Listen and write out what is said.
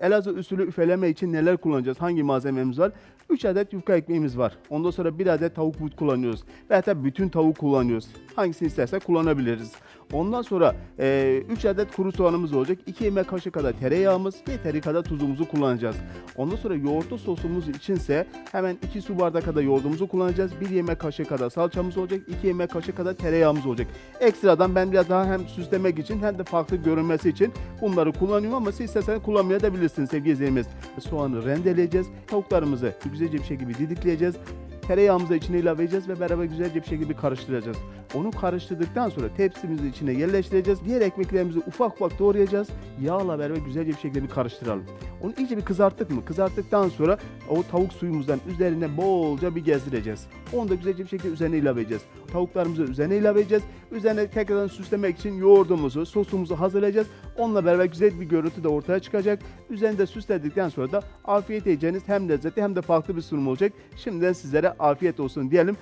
Elazığ usulü üfeleme için neler kullanacağız? Hangi malzememiz var? 3 adet yufka ekmeğimiz var. Ondan sonra 1 adet tavuk but kullanıyoruz. Ve hatta bütün tavuk kullanıyoruz. Hangisini istersek kullanabiliriz. Ondan sonra 3 adet kuru soğanımız olacak. 2 yemek kaşığı kadar tereyağımız, yeteri kadar tuzumuzu kullanacağız. Ondan sonra yoğurtlu sosumuz içinse hemen 2 su bardağı kadar yoğurdumuzu kullanacağız. 1 yemek kaşığı kadar salçamız olacak. 2 yemek kaşığı kadar tereyağımız olacak. Ekstradan ben biraz daha hem süslemek için hem de farklı görünmesi için bunları kullanıyorum ama siz isterseniz kullanmayabilirsiniz sevgili izleyicilerimiz. Soğanı rendeleyeceğiz. Tavuklarımızı güzelce bir şekilde didikleyeceğiz. Tereyağımızı içine ilave edeceğiz ve beraber güzelce bir şekilde karıştıracağız. Onu karıştırdıktan sonra tepsimizi içine yerleştireceğiz. Diğer ekmeklerimizi ufak ufak doğrayacağız. Yağla beraber güzelce bir şekilde bir karıştıralım. Onu iyice bir kızarttık mı? Kızarttıktan sonra o tavuk suyumuzdan üzerine bolca bir gezdireceğiz. Onu da güzelce bir şekilde üzerine ilave edeceğiz. Tavuklarımızı üzerine ilave edeceğiz. Üzerine tekrardan süslemek için yoğurdumuzu, sosumuzu hazırlayacağız. Onunla beraber güzel bir görüntü de ortaya çıkacak. Üzerinde de süsledikten sonra da afiyet yiyeceğiniz hem lezzetli hem de farklı bir sunum olacak. Şimdiden sizlere afiyet olsun diyelim.